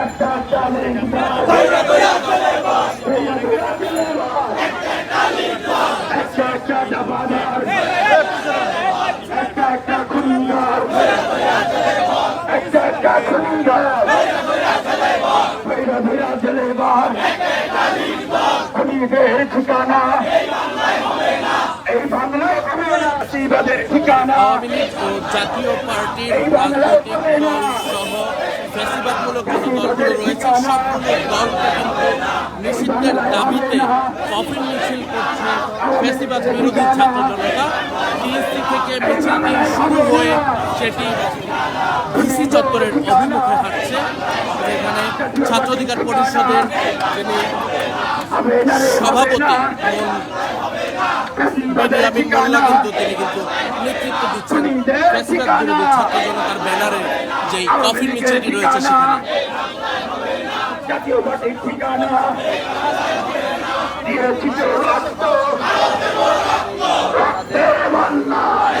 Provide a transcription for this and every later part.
একটা একটা বাস একটা একটা দাবাদার ধৈরা জেলেবার খুনিদের ঠিকানা এই বাংলায় হবে না ফ্যাসিবাদের ঠিকানা জাতীয় পার্টির রাজনৈতিক দল সহ ফ্যাসিবাদমূলক যে দলগুলো রয়েছে সবগুলো দলকে কিন্তু নিষিদ্ধের দাবিতে কফিন মিছিল করছে ফ্যাসিবাদ বিরোধী ছাত্র জনতা টিএসসি থেকে মিছিলটি শুরু হয়ে সেটি চত্বরের অভিমুখে হাঁটছে যেখানে ছাত্র অধিকার পরিষদের যিনি সভাপতি বেনিয়ামিন কিন্তু তিনি কিন্তু নেতৃত্ব দিচ্ছেন। ছাত্র জনতার ব্যানারে যেই কফিন মিছিলটি রয়েছে সেখানে। জাতীয় ঠিকানা রক্ত। রক্তের বন্যায়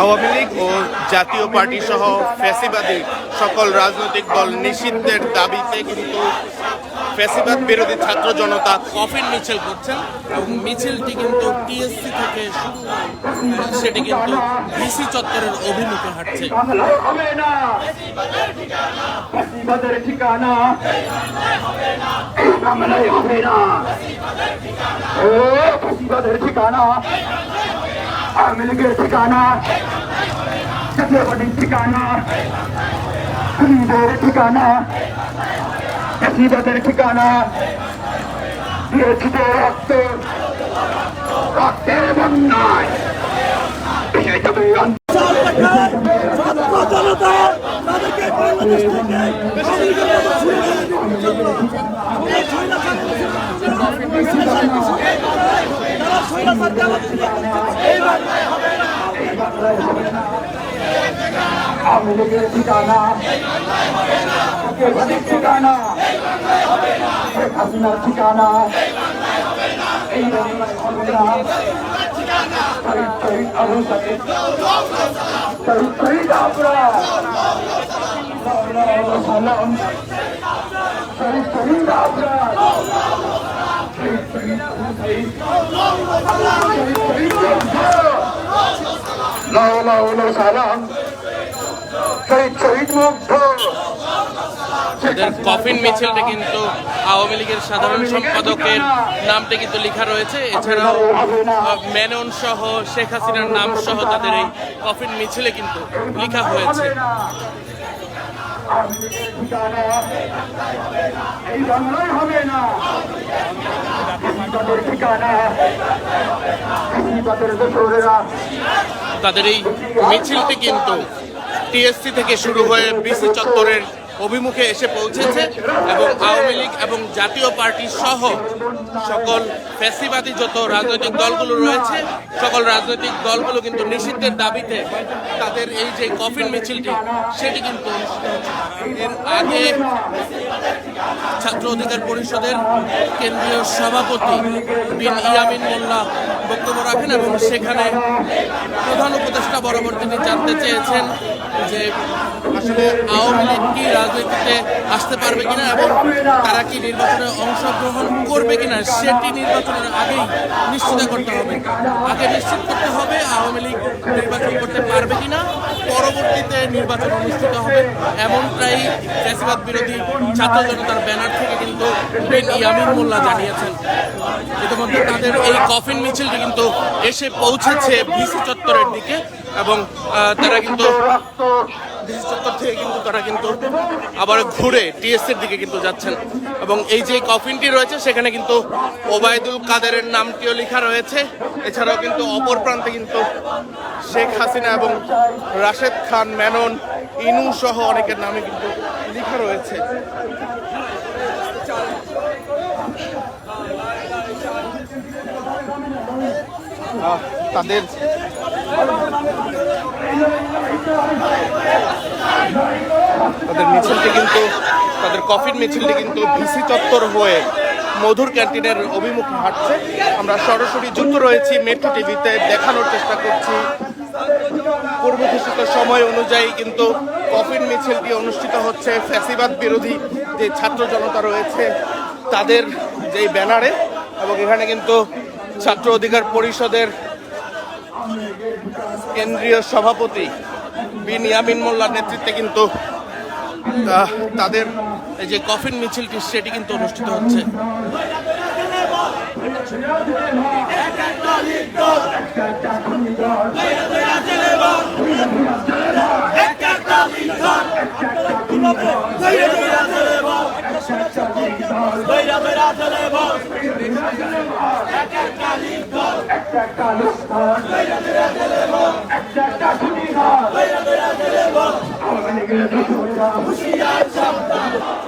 আওয়ামী লীগ ও জাতীয় পার্টি সহ ফ্যাসিবাদী সকল রাজনৈতিক দল নিষিদ্ধের দাবিতে কিন্তু ফ্যাসিবাদ বিরোধী ছাত্র জনতা। কফিন মিছিল করছেন এবং মিছিলটি কিন্তু টিএসসি থেকে শুরু হয়ে সেটি কিন্তু ডিসি চত্বরের অভিমুখে হাঁটছে। ঠিকানা ঠিকানা আওয়ামী লীগের ঠিকানা জাতীয় পার্টির ঠিকানা ঠিকানা। ফ্যাসিবাদের ঠিকানা দিয়েছিল রক্ত। রক্তের বন্যায় আওয়ামী লীগের ঠিকানা পার্টির ঠিকানা শেখ হাসিনার ঠিকানা এই বাংলায় হবে না শহীদ শহীদ আবু শহীদ শহীদ আমরা সালাম। শহীদ শহীদ আমরা শহীদ শহীদ শহীদ শহীদ কফিন মিছিলটা কিন্তু আওয়ামী লীগের সাধারণ সম্পাদকের নামটা কিন্তু লেখা রয়েছে। এছাড়াও মেনন সহ শেখ হাসিনার নাম সহ তাদের এই কফিন মিছিলে কিন্তু লেখা হয়েছে। এই বাংলায় হবে না। তাদের এই মিছিলটি কিন্তু টিএসসি থেকে শুরু হয়ে বিসি চত্বরের অভিমুখে এসে পৌঁছেছে এবং আওয়ামী লীগ এবং জাতীয় পার্টি সহ সকল ফ্যাসিবাদী যত রাজনৈতিক দলগুলো রয়েছে, সকল রাজনৈতিক দলগুলো কিন্তু নিষিদ্ধের দাবিতে তাদের এই যে কফিন মিছিলটি, সেটি কিন্তু এর আগে ছাত্র অধিকার পরিষদের কেন্দ্রীয় সভাপতি বিন ইয়ামিন মোল্লা বক্তব্য রাখেন এবং সেখানে প্রধান উপদেষ্টা বরাবর তিনি জানতে চেয়েছেন যে আসলে আওয়ামী লীগ কি রাজনীতিতে আসতে পারবে কিনা এবং তারা কি নির্বাচনে অংশগ্রহণ করবে কিনা, সেটি নির্বাচনের আগেই নিশ্চিত করতে হবে। আগে নিশ্চিত করতে হবে আওয়ামী লীগ নির্বাচন করতে পারবে কিনা, পরবর্তীতে নির্বাচন অনুষ্ঠিত হবে এমনটাই ফ্যাসিবাদ বিরোধী ছাত্র জনতার ব্যানার থেকে কিন্তু বিন ইয়ামিন মোল্লা জানিয়েছেন। ইতিমধ্যে তাদের এই কফিন মিছিলটি কিন্তু এসে পৌঁছেছে ভিসি চত্বরের দিকে এবং তারা কিন্তু ডিসি থেকে কিন্তু তারা কিন্তু আবার ঘুরে টিএসসির দিকে কিন্তু যাচ্ছেন। এবং এই যে কফিনটি রয়েছে, সেখানে কিন্তু ওবায়দুল কাদেরের নামটিও লেখা রয়েছে। এছাড়াও কিন্তু অপর প্রান্তে কিন্তু শেখ হাসিনা এবং রাশেদ খান, মেনন, ইনু সহ অনেকের নামে কিন্তু লেখা রয়েছে। তাদের তাদের মিছিলটি কিন্তু, তাদের কফিন মিছিলটি কিন্তু ভিসি চত্বর হয়ে মধুর ক্যান্টিনের অভিমুখে হাঁটছে। আমরা সরাসরি যুক্ত রয়েছি মেট্রো টিভিতে, দেখানোর চেষ্টা করছি। পূর্ব ঘোষিত সময় অনুযায়ী কিন্তু কফিন মিছিলটি অনুষ্ঠিত হচ্ছে ফ্যাসিবাদ বিরোধী যে ছাত্র জনতা রয়েছে, তাদের যেই ব্যানারে এবং এখানে কিন্তু ছাত্র অধিকার পরিষদের কেন্দ্রীয় সভাপতি বিন ইয়ামিন মোল্লার নেতৃত্বে কিন্তু তাদের এই যে কফিন মিছিলটি, সেটি কিন্তু অনুষ্ঠিত হচ্ছে। একটা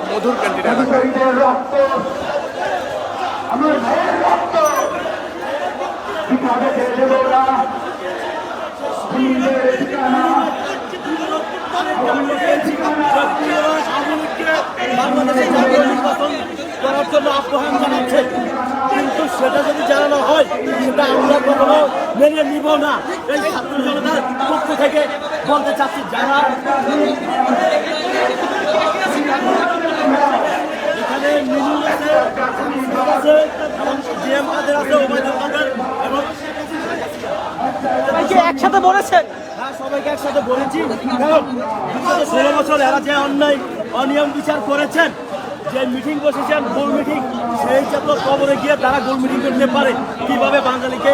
মধুর রক্ত। আমার ভাইয়ের রক্ত। বিপদে দেব না ঠিকানা। বাংলাদেশে নির্বাচন করার জন্য আহ্বান জানাচ্ছে। কিন্তু সেটা যদি হয় সেটা আমরা কখনো মেনে নিব না। এই ছাত্র জনতার পক্ষ থেকে বলতে চাচ্ছি যারা এখানে মিনুল আছে আছে এবং জিএম কাদের আছে ওবায়দুল কাদের এবং একসাথে বলেছেন হ্যাঁ সবাইকে একসাথে বলেছি। কারণ ষোলো বছর এরা যে অন্যায় অনিয়ম বিচার করেছেন যে মিটিং বসেছেন গোল মিটিং সেই যত কবরে গিয়ে তারা গোল মিটিং করতে পারে কীভাবে বাঙালিকে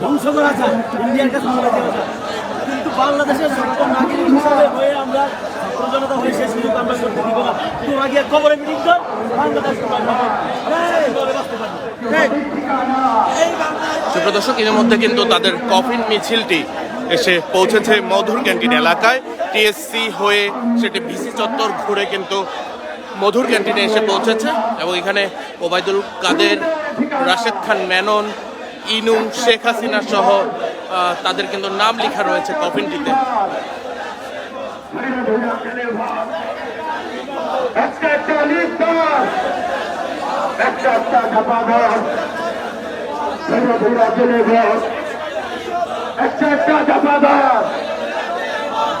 ধ্বংস করা যায় ইন্ডিয়ার কাছে তুলে দেওয়া যায়। কিন্তু বাংলাদেশের সরকার নাগরিক হিসাবে হয়ে আমরা ছাত্র জনতা হয়ে সেই সুযোগ আমরা করতে দিব না। তোমরা গিয়ে কবরে মিটিং কর বাংলাদেশ দর্শক এর মধ্যে কিন্তু তাদের কফিন মিছিলটি এসে পৌঁছেছে মধুর ক্যান্টিন এলাকায়। টিএসসি হয়ে সেটি ভিসি চত্বর ঘুরে কিন্তু মধুর ক্যান্টিনে এসে পৌঁছেছে এবং এখানে ওবায়দুল কাদের, রাশেদ খান মেনন ইনু শেখ হাসিনা সহ তাদের কিন্তু নাম লেখা রয়েছে কফিনটিতে। একটা একটা ধাপাধর ধীরে ধীরে চলে ঘর একটা একটা ধাপাধর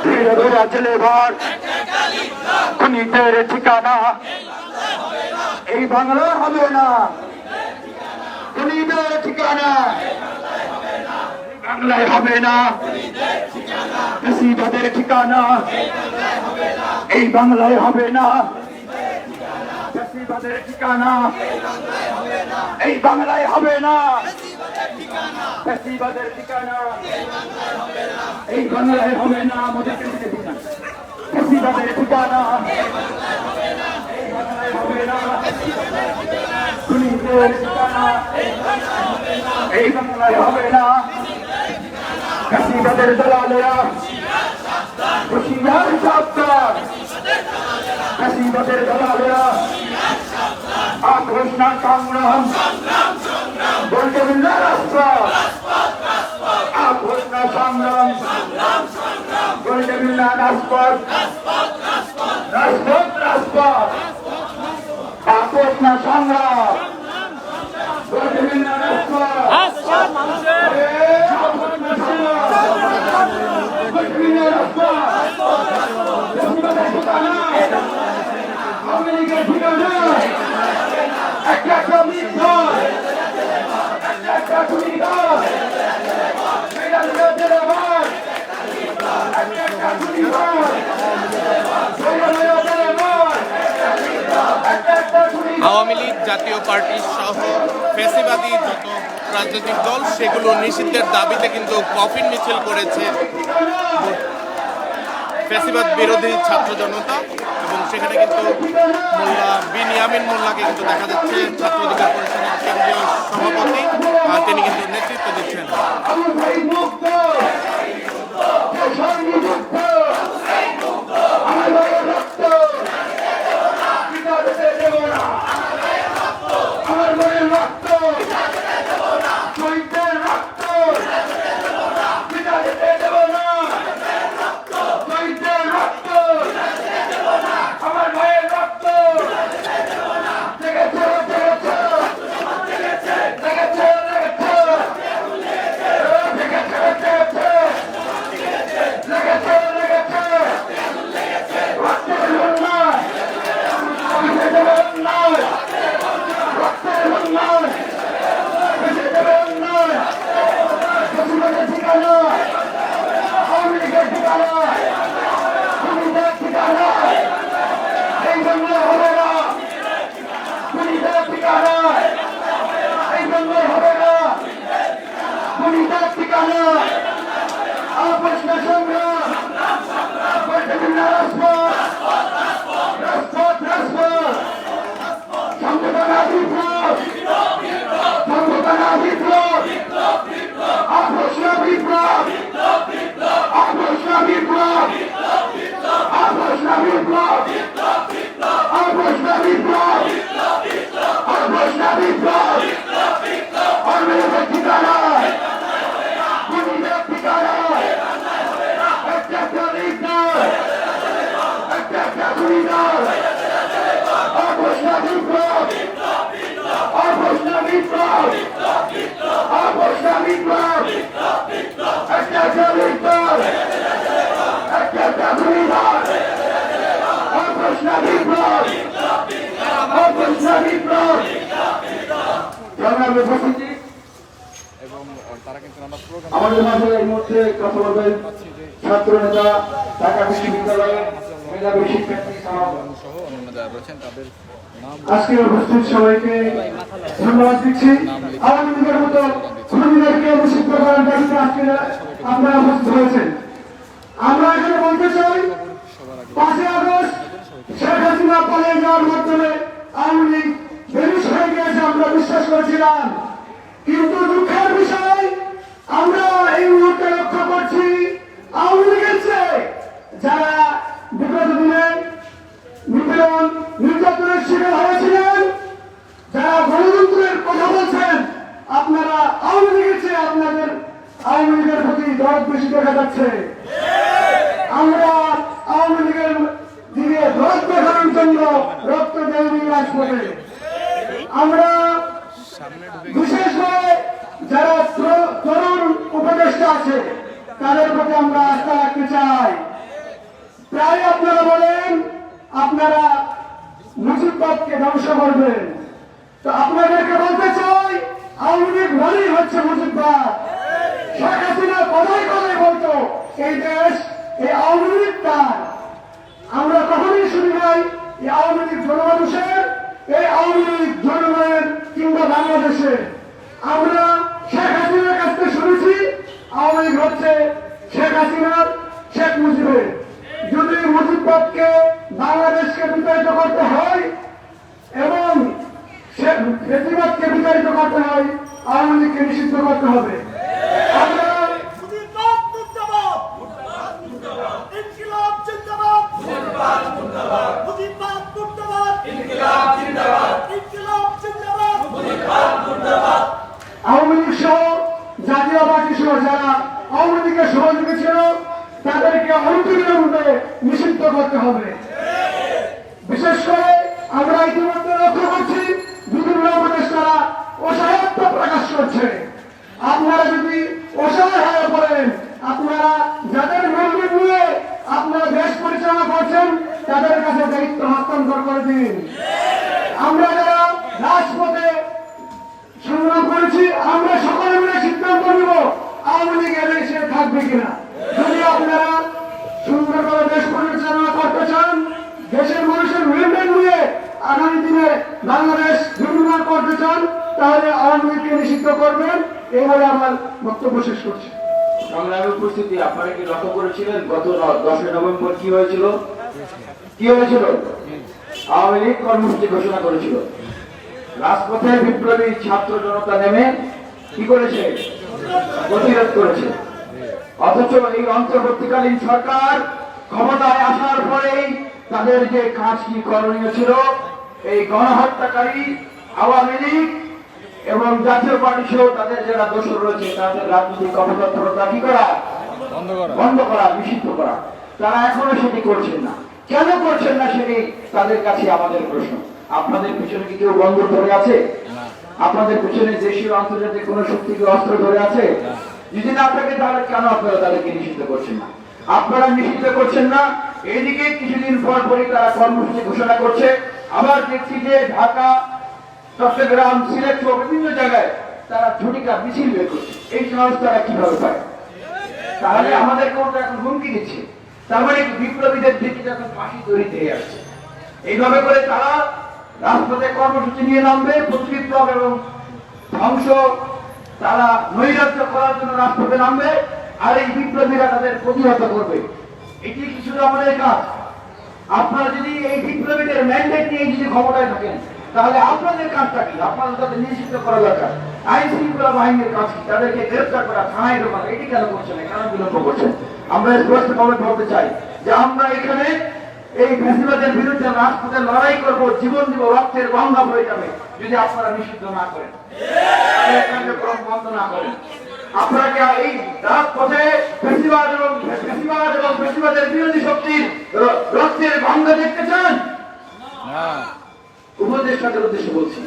ধীরে ধীরে চলে ঘর খুনিদের ঠিকানা। এই বাংলা হবে না। খুনিদের ঠিকানা। বাংলায় হবে না। মুসিবতের ঠিকানা। এই বাংলায় হবে না। ঠিকানা। এই বাংলায় হবে না। মুসিবতের ঠিকানা। এই বাংলায় হবে না। মোদের না খুনিদের ঠিকানা এই বাংলায় হবে না মুসিবতের দলালেরা হুশিয়ার সাবধান মুসিবতের দলালেরা আঘোষণা সংগ্রাম বলতে বিল্লা আঘোষণা সংগ্রাম। বলতে বিল্লা রাজপথ। রাজপথ রাজপথ। আঘোষণা সংগ্রাম। বলতে বিল্লা রাজপথ। আমেরিকার ঠিকানা একটা মিথ্যা। একটা একটা আওয়ামী লীগ জাতীয় পার্টি সহ ফেসিবাদী যত রাজনৈতিক দল, সেগুলো নিষিদ্ধের দাবিতে কিন্তু কফিন মিছিল করেছে ফেসিবাদ বিরোধী ছাত্র জনতা এবং সেখানে কিন্তু মোল্লা বিন ইয়ামিন মোল্লাকে কিন্তু দেখা যাচ্ছে ছাত্র অধিকার পরিষদের কেন্দ্রীয় সভাপতি তিনি কিন্তু নেতৃত্ব দিচ্ছেন। আমাদের মাঝে এই মুহূর্তে কথা বলবেন ছাত্র নেতা, ঢাকা বিশ্ববিদ্যালয়ের মেধাবী শিক্ষার্থী সমাজ আজকে উপস্থিত সবাইকে ধন্যবাদ দিচ্ছি। আওয়ামী লীগের মতো আজকে আপনারা উপস্থিত হয়েছেন। আমরা এখানে বলতে চাই, পাঁচই আগস্ট শেখ হাসিনা পালিয়ে যাওয়ার মাধ্যমে আওয়ামী লীগ বেরিশ হয়ে গিয়েছে, আমরা বিশ্বাস করেছিলাম। কিন্তু দুঃখের বিষয়, আমরা এই মুহূর্তে লক্ষ্য করছি আওয়ামী লীগের চেয়ে যারা বিগত দিনে নিপীড়ন, নির্যাতনের শিকার হয়েছিলেন, যারা গণতন্ত্রের কথা বলছেন, আপনারা আওয়ামী লীগের আপনাদের আওয়ামী লীগের প্রতি দরদ বেশি দেখা যাচ্ছে। আমরা আওয়ামী লীগের দিকে দরদ দেখানোর জন্য রক্ত দেয়নি রাজপথে। আমরা বিশেষ করে যারা তরু- তরুণ উপদেষ্টা আছে, তাদের প্রতি আমরা আস্থা রাখতে চাই। প্রায় আপনারা বলেন, আপনারা মুজিববাদকে ধ্বংস করবেন। তো আপনাদেরকে বলতে চাই, আওয়ামী লীগ হচ্ছে মুজিববাদ শেখ হাসিনা কথাই কথাই বলতো, এই দেশ, এই আওয়ামী লীগ তার। আমরা কখনোই শুনি নাই এই আওয়ামী লীগ জনমানুষের, এই আওয়ামী লীগ জনগণের কিংবা বাংলাদেশের। আমরা শেখ হাসিনার কাছ থেকে শুনেছি, আওয়ামী লীগ হচ্ছে শেখ হাসিনার শেখ মুজিবের। যদি মুজিববাদকে বাংলাদেশকে বিতাড়িত করতে হয় এবং শেখ ফেসিবাদকে বিতাড়িত করতে হয়, আওয়ামী লীগকে নিষিদ্ধ করতে হবে। দায়িত্ব হস্তান্তর করে দিন। আমরা যারা রাজপথে সংগ্রাম করেছি, আমরা সকলে মিলে সিদ্ধান্ত নিব আওয়ামী লীগ এদেশে থাকবে কিনা। যদি আপনারা সুন্দরভাবে দেশ পরিচালনা করতে চান, দেশের মানুষের উইমেন নিয়ে আগামী দিনে বাংলাদেশ নির্মাণ করতে চান, তাহলে আওয়ামী লীগকে নিষিদ্ধ করবেন। এবারে আমার বক্তব্য শেষ করছি। সংগ্রামের উপস্থিতি, আপনারা কি লক্ষ্য করেছিলেন? গত দশই নভেম্বর কি হয়েছিল? কি হয়েছিল? আওয়ামী লীগ কর্মসূচি ঘোষণা করেছিল। রাজপথে বিপ্লবী ছাত্র জনতা নেমে কি করেছে? প্রতিরোধ করেছে। অথচ এই অন্তর্বর্তীকালীন সরকার ক্ষমতায় আসার পরেই তাদের যে কাজ কি করণীয় ছিল এই গণহত্যাকারী আওয়ামী লীগ এবং জাতীয় পার্টি সহ তাদের যারা দোষর রয়েছে তাদের রাজনৈতিক অপতৎপরতা কি করা? বন্ধ করা। নিষিদ্ধ করা। তারা এখনও সেটি করছেন না। কেন করছেন না সেটি তাদের কাছে আমাদের প্রশ্ন। আপনাদের পিছনে কি কেউ বন্ধ ধরে আছে? আপনাদের পিছনে দেশীয় আন্তর্জাতিক কোন শক্তি কি অস্ত্র ধরে আছে? যদি না থাকে তাহলে কেন আপনারা তাদেরকে নিষিদ্ধ করছেন না? আপনারা নিষিদ্ধ করছেন না এইদিকে কিছুদিন পর পরই তারা কর্মসূচি ঘোষণা করছে। আবার দেখছি যে ঢাকা, চট্টগ্রাম, সিলেট সহ বিভিন্ন জায়গায় তারা ঝুটিকা মিছিল বের করছে। এই সাহস তারা কীভাবে পায়? তাহলে আমাদেরকে ওটা এখন হুমকি দিচ্ছে। তার মানে বিপ্লবীদের দিকে এখন ফাঁসি তৈরি হয়ে আসছে। এইভাবে করে তারা রাজপথে কর্মসূচি নিয়ে নামবে প্রতিবিপ্লব এবং ধ্বংস তারা নৈরাজ্য করার জন্য রাজপথে নামবে, আর এই বিপ্লবীরা তাদের প্রতিহত করবে। এটি শুধু আমাদের কাজ। আপনারা যদি এই বিপ্লবীদের ম্যান্ডেট নিয়ে যদি ক্ষমতায় থাকেন, তাহলে আপনাদের কাজটা কি? আপনাদের তাদের নিশ্চিত করা দরকার। আইন শৃঙ্খলা বাহিনীর কাজ কি? তাদেরকে গ্রেফতার করা, থানায় ঢোকানো এটি কেন করছেন? কেন বিলম্ব করছেন। আমরা স্পষ্টভাবে বলতে চাই যে আমরা এখানে এই ফ্যাসিবাদের বিরুদ্ধে রাজপথে লড়াই করব জীবন দিব রক্তের গঙ্গা হয়ে যাবে যদি আপনারা নিষিদ্ধ না করেন। এই কার্যক্রম বন্ধ না করেন আপনারা কি এই রাজপথে এবং এবং বিরোধী শক্তির র- রক্তের গঙ্গা দেখতে চান? উপদেষ্টাদের উদ্দেশ্যে বলছি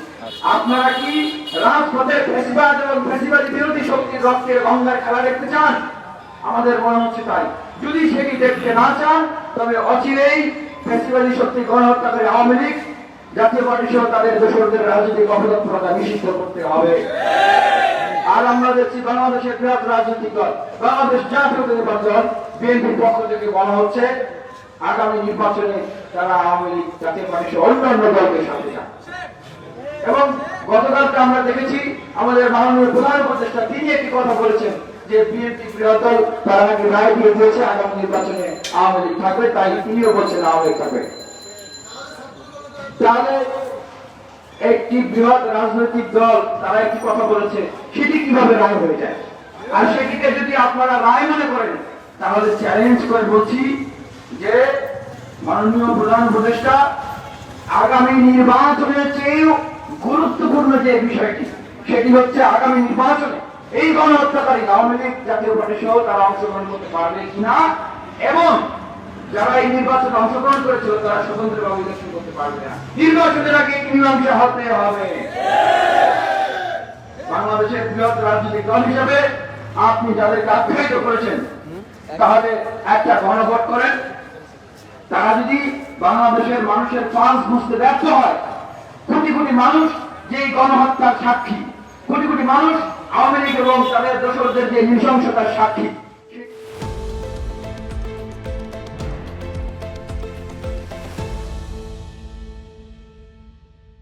আপনারা কি রাজপথে ফেসিবাদ এবং ফেসিবাদী বিরোধী শক্তির রক্তের গঙ্গার খেলা দেখতে চান? আমাদের মনে হচ্ছে তাই। যদি সেটি দেখতে না চান, তবে অচিরেই ফেসিবাদী শক্তি গণহত্যাকারী আওয়ামী লীগ, জাতীয় পার্টি সহ তাদের দোসরদের রাজনৈতিক অপতৎপরতা নিষিদ্ধ করতে হবে। আর আমরা দেখছি বাংলাদেশের বৃহৎ রাজনৈতিক দল, বাংলাদেশ জাতীয়তাবাদী দল বিএনপির পক্ষ থেকে বলা হচ্ছে, আগামী নির্বাচনে তারা আওয়ামী লীগ, জাতীয় পার্টি সহ অন্যান্য দলকে সাথে চান এবং গতকালকে আমরা দেখেছি, আমাদের মাননীয় প্রধান উপদেষ্টা, তিনি একটি কথা বলেছেন যে বিএনপি দল তারা নাকি রায় দিয়ে দিয়েছে আগামী নির্বাচনে আওয়ামী লীগ থাকবে, তাই তিনিও বলছেন আওয়ামী লীগ থাকবে। তাহলে একটি বৃহৎ রাজনৈতিক দল, তারা একটি কথা বলেছে, সেটি কীভাবে রায় হয়ে যায়? আর সেটিকে যদি আপনারা রায় মনে করেন, তাহলে চ্যালেঞ্জ করে বলছি যে মাননীয় প্রধান উপদেষ্টা, আগামী নির্বাচনের চেয়েও গুরুত্বপূর্ণ যে বিষয়টি, সেটি হচ্ছে আগামী নির্বাচনে এই গণহত্যাকারী আওয়ামী লীগ জাতীয় পার্টি সহ তারা অংশগ্রহণ করতে পারবে কিনা, এবং যারা এই নির্বাচনে অংশগ্রহণ করেছিল, তারা স্বতন্ত্রভাবে ইলেকশন করতে পারবে না। নির্বাচনের আগে মীমাংসা হতে হবে? বাংলাদেশের বৃহৎ রাজনৈতিক দল হিসাবে আপনি যাদেরকে আখ্যায়িত করেছেন, তাহলে একটা গণভোট করেন। তারা যদি বাংলাদেশের মানুষের পাঁচ বুঝতে ব্যর্থ হয়, কোটি কোটি মানুষ যে গণহত্যার সাক্ষী, কোটি কোটি মানুষ আওয়ামী লীগ এবং তাদের দোসরদের যে নৃশংসতার সাক্ষী